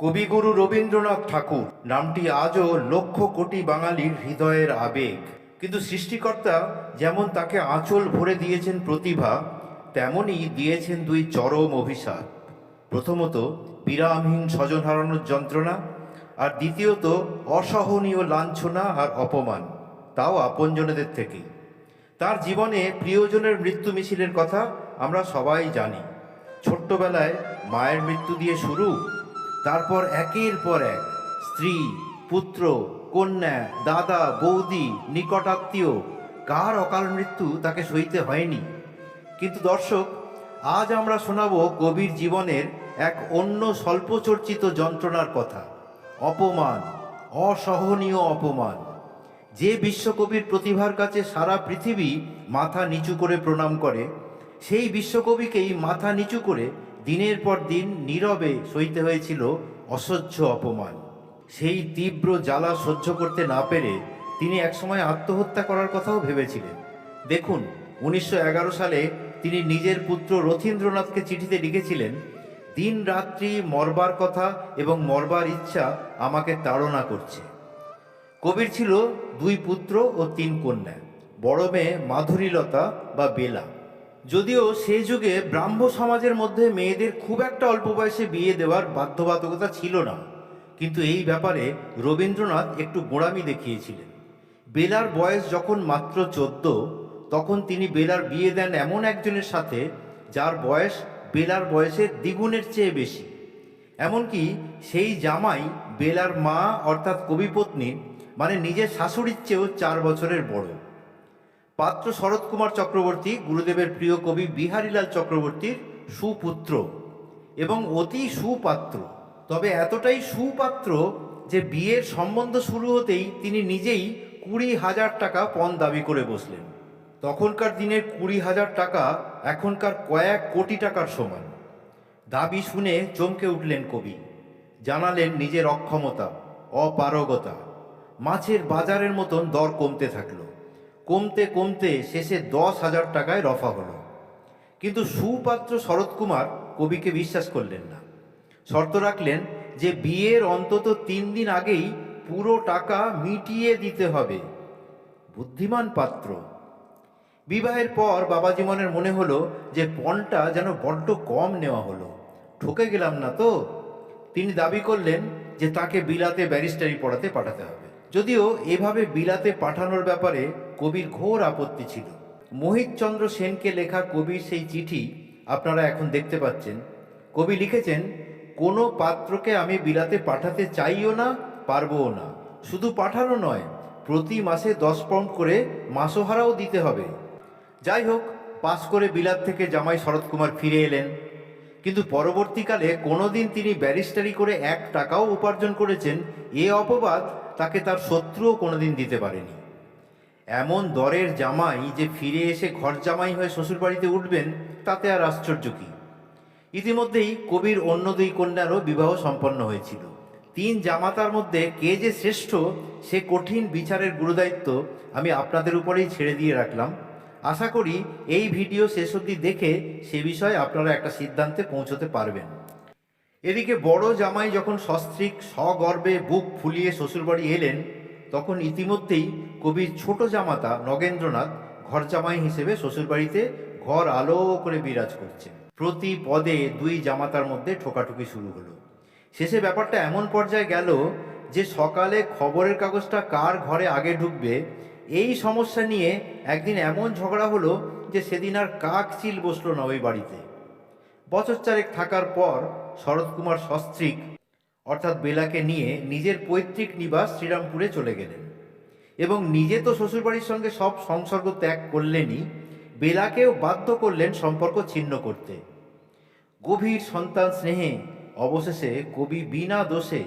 কবিগুরু রবীন্দ্রনাথ ঠাকুর। নামটি আজও লক্ষ কোটি বাঙালির হৃদয়ের আবেগ। কিন্তু সৃষ্টিকর্তা যেমন তাকে আঁচল ভরে দিয়েছেন প্রতিভা, তেমনই দিয়েছেন দুই চরম অভিশাপ। প্রথমত, বিরামহীন স্বজন হারানোর যন্ত্রণা, আর দ্বিতীয়ত, অসহনীয় লাঞ্ছনা আর অপমান। তাও আপনজনেদের থেকেই। তার জীবনে প্রিয়জনের মৃত্যু মিছিলের কথা আমরা সবাই জানি। ছোট্টবেলায় মায়ের মৃত্যু দিয়ে শুরু তারপর একের পর এক স্ত্রী, পুত্র, কন্যা, দাদা, বৌদি, নিকটাত্মীয়, কার অকাল মৃত্যু তাকে সইতে হয়নি। কিন্তু দর্শক, আজ আমরা শোনাব কবির জীবনের এক অন্য স্বল্পচর্চিত যন্ত্রণার কথা, অপমান, অসহনীয় অপমান। যে বিশ্বকবির প্রতিভার কাছে সারা পৃথিবী মাথা নিচু করে প্রণাম করে, সেই বিশ্বকবিকেই মাথা নিচু করে দিনের পর দিন নীরবে সইতে হয়েছিল অসহ্য অপমান। সেই তীব্র জ্বালা সহ্য করতে না পেরে তিনি একসময় আত্মহত্যা করার কথাও ভেবেছিলেন। দেখুন, উনিশশো এগারো সালে তিনি নিজের পুত্র রথীন্দ্রনাথকে চিঠিতে লিখেছিলেন, দিন রাত্রি মরবার কথা এবং মরবার ইচ্ছা আমাকে তাড়না করছে। কবির ছিল দুই পুত্র ও তিন কন্যা, বড় মেয়ে মাধুরীলতা বা বেলা। যদিও সেই যুগে ব্রাহ্ম সমাজের মধ্যে মেয়েদের খুব একটা অল্প বয়সে বিয়ে দেওয়ার বাধ্যবাধকতা ছিল না। কিন্তু এই ব্যাপারে রবীন্দ্রনাথ একটু গোড়ামি দেখিয়েছিলেন। বেলার বয়স যখন মাত্র চোদ্দ, তখন তিনি বেলার বিয়ে দেন এমন একজনের সাথে যার বয়স বেলার বয়সের দ্বিগুণের চেয়ে বেশি। এমনকি সেই জামাই বেলার মা অর্থাৎ কবিপত্নী মানে নিজের শাশুড়ির চেয়েও চার বছরের বড়। পাত্র শরৎ কুমার চক্রবর্তী, গুরুদেবের প্রিয় কবি বিহারীলাল চক্রবর্তীর সুপুত্র এবং অতি সুপাত্র। তবে এতটাই সুপাত্র যে বিয়ের সম্বন্ধ শুরু হতেই তিনি নিজেই কুড়ি হাজার টাকা পণ দাবি করে বসলেন। তখনকার দিনের কুড়ি হাজার টাকা এখনকার কয়েক কোটি টাকার সমান। দাবি শুনে চমকে উঠলেন কবি। জানালেন নিজের অক্ষমতা, অপারগতা, মাছের বাজারের মতন দর কমতে থাকল। কমতে কমতে শেষে দশ হাজার টাকায় রফা হলো। কিন্তু সুপাত্র শরৎ কুমার কবিকে বিশ্বাস করলেন না। শর্ত রাখলেন যে বিয়ের অন্তত তিন দিন আগেই পুরো টাকা মিটিয়ে দিতে হবে। বুদ্ধিমান পাত্র। বিবাহের পর বাবা জীবনের মনে হলো যে পণটা যেন বড্ড কম নেওয়া হলো। ঠকে গেলাম না তো। তিনি দাবি করলেন যে তাকে বিলাতে ব্যারিস্টারি পড়াতে পাঠাতে হবে। যদিও এভাবে বিলাতে পাঠানোর ব্যাপারে কবির ঘোর আপত্তি ছিল। মোহিতচন্দ্র সেনকে লেখা কবির সেই চিঠি আপনারা এখন দেখতে পাচ্ছেন। কবি লিখেছেন, কোনো পাত্রকে আমি বিলাতে পাঠাতে চাইও না, পারবও না। শুধু পাঠানো নয়, প্রতি মাসে দশ পাউন্ড করে মাসোহারাও দিতে হবে। যাই হোক, পাস করে বিলাত থেকে জামাই শরৎ কুমার ফিরে এলেন। কিন্তু পরবর্তীকালে কোনোদিন তিনি ব্যারিস্টারি করে এক টাকাও উপার্জন করেছেন, এ অপবাদ তাকে তার শত্রুও কোনোদিন দিতে পারেনি। এমন দরের জামাই যে ফিরে এসে ঘর জামাই হয়ে শ্বশুরবাড়িতে উঠবেন, তাতে আর আশ্চর্য কি? ইতিমধ্যেই কবির অন্য দুই কন্যারও বিবাহ সম্পন্ন হয়েছিল। তিন জামাতার মধ্যে কে যে শ্রেষ্ঠ, সে কঠিন বিচারের গুরুদায়িত্ব আমি আপনাদের উপরেই ছেড়ে দিয়ে রাখলাম। আশা করি এই ভিডিও শেষ অবধি দেখে সে বিষয়ে আপনারা একটা সিদ্ধান্তে পৌঁছতে পারবেন। এদিকে বড় জামাই যখন সস্ত্রীক, সগর্বে বুক ফুলিয়ে শ্বশুরবাড়ি এলেন তখন ইতিমধ্যেই কবির ছোট জামাতা নগেন্দ্রনাথ ঘর জামাই হিসেবে শ্বশুরবাড়িতে ঘর আলো করে বিরাজ করছে প্রতি পদে দুই জামাতার মধ্যে ঠোকাঠুকি শুরু হলো। শেষে ব্যাপারটা এমন পর্যায়ে গেল যে সকালে খবরের কাগজটা কার ঘরে আগে ঢুকবে, এই সমস্যা নিয়ে একদিন এমন ঝগড়া হলো যে সেদিন আর কাক চিল বসল না ওই বাড়িতে। বছর চারেক থাকার পর শরৎ কুমার সস্ত্রীক অর্থাৎ বেলাকে নিয়ে নিজের পৈতৃক নিবাস শ্রীরামপুরে চলে গেলেন। এবং নিজে তো শ্বশুরবাড়ির সঙ্গে সব সংসর্গ ত্যাগ করলেনই, বেলাকেও বাধ্য করলেন সম্পর্ক ছিন্ন করতে। গভীর সন্তান স্নেহে অবশেষে কবি বিনা দোষে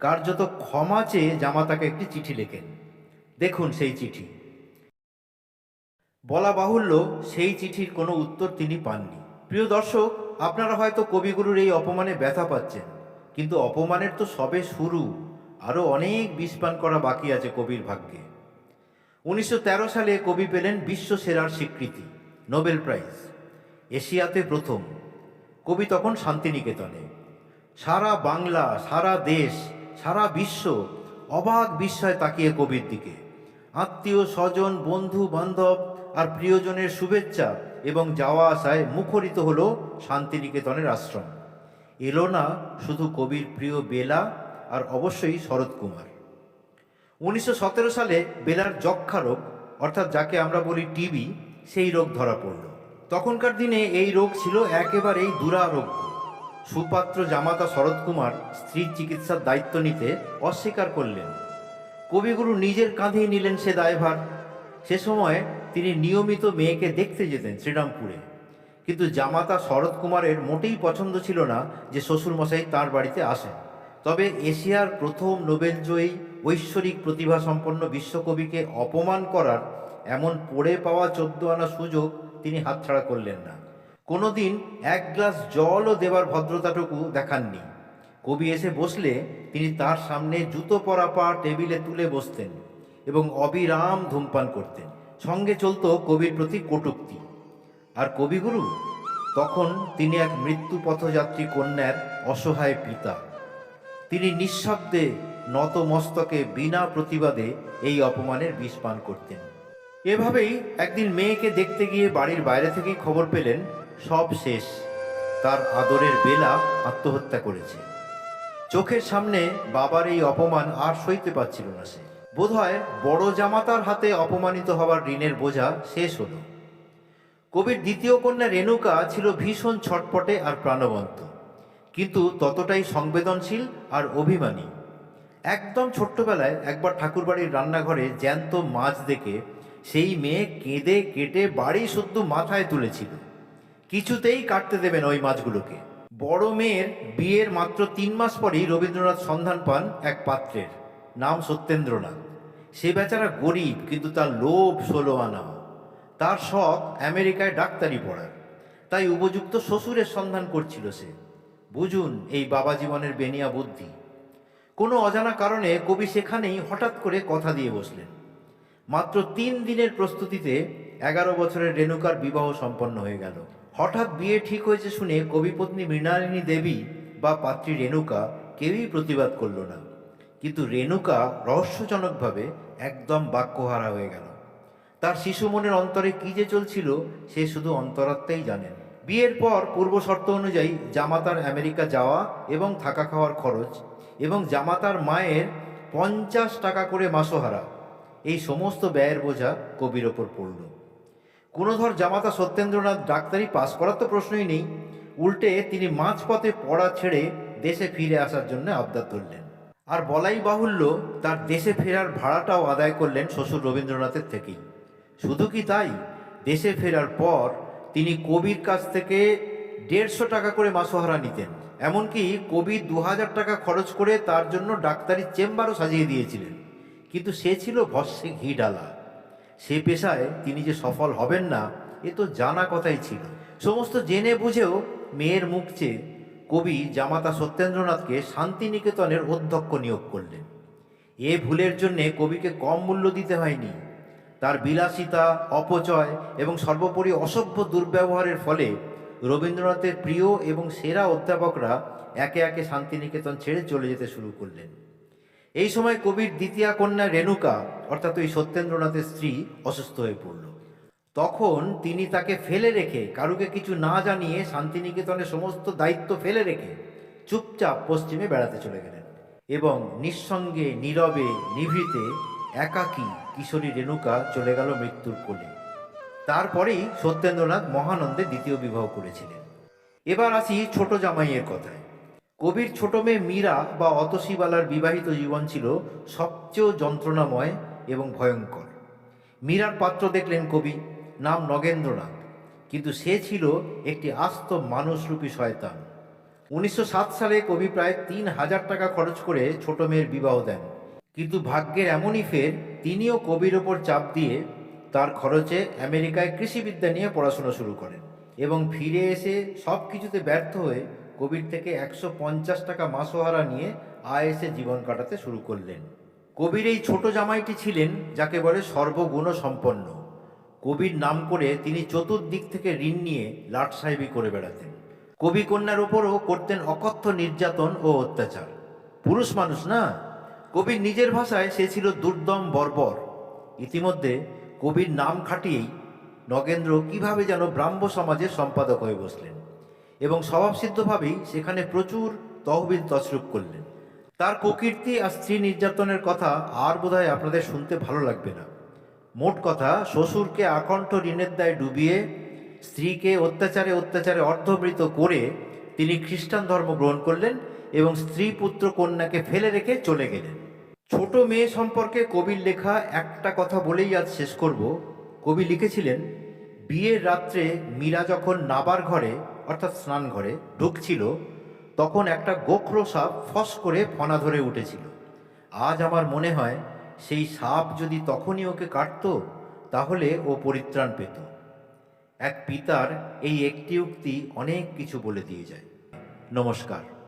কার্যত ক্ষমা চেয়ে জামাতাকে একটি চিঠি লেখেন। দেখুন সেই চিঠি। বলা বাহুল্য, সেই চিঠির কোনো উত্তর তিনি পাননি। প্রিয় দর্শক, আপনারা হয়তো কবিগুরুর এই অপমানে ব্যথা পাচ্ছেন। কিন্তু অপমানের তো সবে শুরু। আরও অনেক বিষপান করা বাকি আছে কবির ভাগ্যে। উনিশশো তেরো সালে কবি পেলেন বিশ্ব সেরার স্বীকৃতি, নোবেল প্রাইজ। এশিয়াতে প্রথম। কবি তখন শান্তিনিকেতনে। সারা বাংলা, সারা দেশ, সারা বিশ্ব অবাক বিস্ময় তাকিয়ে কবির দিকে। আত্মীয়, স্বজন, বন্ধু, বান্ধব আর প্রিয়জনের শুভেচ্ছা এবং যাওয়া আসায় মুখরিত হলো শান্তিনিকেতনের আশ্রম। এলো না শুধু কবির প্রিয় বেলা আর অবশ্যই শরৎ কুমার। উনিশশো সতেরো সালে বেলার যক্ষা রোগ, অর্থাৎ যাকে আমরা বলি টিবি, সেই রোগ ধরা পড়ল। তখনকার দিনে এই রোগ ছিল একেবারেই দুরারোগ্য। সুপাত্র জামাতা শরৎ কুমার স্ত্রীর চিকিৎসার দায়িত্ব নিতে অস্বীকার করলেন। কবিগুরু নিজের কাঁধেই নিলেন সে দায়ভার। সে সময় তিনি নিয়মিত মেয়েকে দেখতে যেতেন শ্রীরামপুরে। কিন্তু জামাতা শরৎ কুমারের মোটেই পছন্দ ছিল না যে শ্বশুরমশাই তার বাড়িতে আসেন। তবে এশিয়ার প্রথম নোবেলজয়ী ঐশ্বরিক প্রতিভা সম্পন্ন বিশ্বকবিকে অপমান করার এমন পড়ে পাওয়া চোদ্দ আনা সুযোগ তিনি হাতছাড়া করলেন না। কোনোদিন এক গ্লাস জলও দেবার ভদ্রতাটুকু দেখাননি। কবি এসে বসলে তিনি তার সামনে জুতো পরা পা টেবিলে তুলে বসতেন এবং অবিরাম ধূমপান করতেন। সঙ্গে চলত কবির প্রতি কটূক্তি। আর কবিগুরু? তখন তিনি এক মৃত্যু পথযাত্রী কন্যার অসহায় পিতা। তিনি নিঃশব্দে নত মস্তকে বিনা প্রতিবাদে এই অপমানের বিষ পান করতেন। এভাবেই একদিন মেয়েকে দেখতে গিয়ে বাড়ির বাইরে থেকেই খবর পেলেন, সব শেষ। তার আদরের বেলা আত্মহত্যা করেছে। চোখের সামনে বাবার এই অপমান আর সইতে পারছিল না সে। বোধহয় বড় জামাতার হাতে অপমানিত হওয়ার ঋণের বোঝা শেষ হলো। কবির দ্বিতীয় কন্যা রেণুকা ছিল ভীষণ ছটপটে আর প্রাণবন্ত। কিন্তু ততটাই সংবেদনশীল আর অভিমানী। একদম ছোট্টবেলায় একবার ঠাকুরবাড়ির রান্নাঘরে জ্যান্ত মাছ দেখে সেই মেয়ে কেঁদে কেটে বাড়ি শুদ্ধ মাথায় তুলেছিল। কিছুতেই কাটতে দেবেন ওই মাছগুলোকে। বড় মেয়ের বিয়ের মাত্র তিন মাস পরেই রবীন্দ্রনাথ সন্ধান পান এক পাত্রের। নাম সত্যেন্দ্রনাথ। সে বেচারা গরিব, কিন্তু তার লোভ ষোলো আনা। তার শখ আমেরিকায় ডাক্তারি পড়ার। তাই উপযুক্ত শ্বশুরের সন্ধান করছিল সে। বুঝুন, এই বাবা জীবনের বেনিয়া বুদ্ধি। কোনো অজানা কারণে কবি সেখানেই হঠাৎ করে কথা দিয়ে বসলেন। মাত্র তিন দিনের প্রস্তুতিতে এগারো বছরের রেণুকার বিবাহ সম্পন্ন হয়ে গেল। হঠাৎ বিয়ে ঠিক হয়েছে শুনে কবিপত্নী মৃণালিনী দেবী বা পাত্রী রেণুকা কেউই প্রতিবাদ করল না। কিন্তু রেণুকা রহস্যজনকভাবে একদম বাক্যহারা হয়ে গেল। তার শিশু মনের অন্তরে কি যে চলছিল, সে শুধু অন্তরাত্মাই জানেন। বিয়ের পর পূর্ব শর্ত অনুযায়ী জামাতার আমেরিকা যাওয়া এবং থাকা খাওয়ার খরচ এবং জামাতার মায়ের পঞ্চাশ টাকা করে মাসোহারা, এই সমস্ত ব্যয়ের বোঝা কবির ওপর পড়ল। কোনো ধর জামাতা সত্যেন্দ্রনাথ ডাক্তারি পাশ করার তো প্রশ্নই নেই, উল্টে তিনি মাঝপথে পড়া ছেড়ে দেশে ফিরে আসার জন্য আবদার ধরলেন। আর বলাই বাহুল্য তার দেশে ফেরার ভাড়াটাও আদায় করলেন শ্বশুর রবীন্দ্রনাথের থেকেই। শুধু কি তাই? দেশে ফেরার পর তিনি কবির কাছ থেকে দেড়শো টাকা করে মাসোহারা নিতেন। এমনকি কবি দু হাজার টাকা খরচ করে তার জন্য ডাক্তারি চেম্বারও সাজিয়ে দিয়েছিলেন। কিন্তু সে ছিল ভস্যে ঘি ডালা। সে পেশায় তিনি যে সফল হবেন না, এ তো জানা কথাই ছিল। সমস্ত জেনে বুঝেও মেয়ের মুখ চেয়ে কবি জামাতা সত্যেন্দ্রনাথকে শান্তিনিকেতনের অধ্যক্ষ নিয়োগ করলেন। এ ভুলের জন্যে কবিকে কম মূল্য দিতে হয়নি। তার বিলাসিতা, অপচয় এবং সর্বোপরি অসভ্য দুর্ব্যবহারের ফলে রবীন্দ্রনাথের প্রিয় এবং সেরা অধ্যাপকরা একে একে শান্তিনিকেতন ছেড়ে চলে যেতে শুরু করলেন। এই সময় কবির দ্বিতীয় কন্যা রেণুকা, অর্থাৎ ওই সত্যেন্দ্রনাথের স্ত্রী, অসুস্থ হয়ে পড়ল। তখন তিনি তাকে ফেলে রেখে, কারুকে কিছু না জানিয়ে শান্তিনিকেতনের সমস্ত দায়িত্ব ফেলে রেখে চুপচাপ পশ্চিমে বেড়াতে চলে গেলেন এবং নিঃসঙ্গে, নীরবে, নিভৃতে একাকী কিশোরী রেণুকা চলে গেল মৃত্যুর কোলে। তারপরেই সত্যেন্দ্রনাথ মহানন্দে দ্বিতীয় বিবাহ করেছিলেন। এবার আসি ছোট জামাইয়ের কথায়। কবির ছোট মেয়ে মীরা বা অতসীবালার বিবাহিত জীবন ছিল সবচেয়ে যন্ত্রণাময় এবং ভয়ঙ্কর। মীরার পাত্র দেখলেন কবি, নাম নগেন্দ্রনাথ। কিন্তু সে ছিল একটি আস্ত মানুষরূপী শয়তান। উনিশশো সাত সালে কবি প্রায় তিন হাজার টাকা খরচ করে ছোট মেয়ের বিবাহ দেন। কিন্তু ভাগ্যের এমনই ফের তিনিও কবির ওপর চাপ দিয়ে তার খরচে আমেরিকায় কৃষিবিদ্যা নিয়ে পড়াশোনা শুরু করেন এবং ফিরে এসে সব কিছুতে ব্যর্থ হয়ে কবির থেকে একশো পঞ্চাশ টাকা মাসোহারা নিয়ে আয়েসে জীবন কাটাতে শুরু করলেন। কবির এই ছোট জামাইটি ছিলেন যাকে বলে সর্বগুণ সম্পন্ন কবির নাম করে তিনি চতুর্দিক থেকে ঋণ নিয়ে লাট সাহেবি করে বেড়াতেন। কবি কন্যার ওপরও করতেন অকথ্য নির্যাতন ও অত্যাচার। পুরুষ মানুষ না? কবির নিজের ভাষায় সে ছিল দুর্দম বর্বর। ইতিমধ্যে কবির নাম খাটিয়েই নগেন্দ্র কীভাবে যেন ব্রাহ্ম সমাজের সম্পাদক হয়ে বসলেন এবং স্বভাবসিদ্ধভাবেই সেখানে প্রচুর তহবিল তছরূপ করলেন। তার কুকীর্তি আর স্ত্রী নির্যাতনের কথা আর বোধহয় আপনাদের শুনতে ভালো লাগবে না। মোট কথা, শ্বশুরকে আকণ্ঠ ঋণের দায় ডুবিয়ে, স্ত্রীকে অত্যাচারে অত্যাচারে অর্ধমৃত করে তিনি খ্রিস্টান ধর্ম গ্রহণ করলেন এবং স্ত্রী পুত্র কন্যাকে ফেলে রেখে চলে গেলেন। ছোট মেয়ে সম্পর্কে কবির লেখা একটা কথা বলেই আজ শেষ করব। কবি লিখেছিলেন, বিয়ের রাত্রে মীরা যখন নাবার ঘরে, অর্থাৎ স্নান ঘরে, ঢুকছিল, তখন একটা গোখরো সাপ ফস করে ফনা ধরে উঠেছিল। আজ আমার মনে হয়, সেই সাপ যদি তখনই ওকে কাটতো, তাহলে ও পরিত্রাণ পেত। এক পিতার এই একটি উক্তি অনেক কিছু বলে দিয়ে যায়। নমস্কার।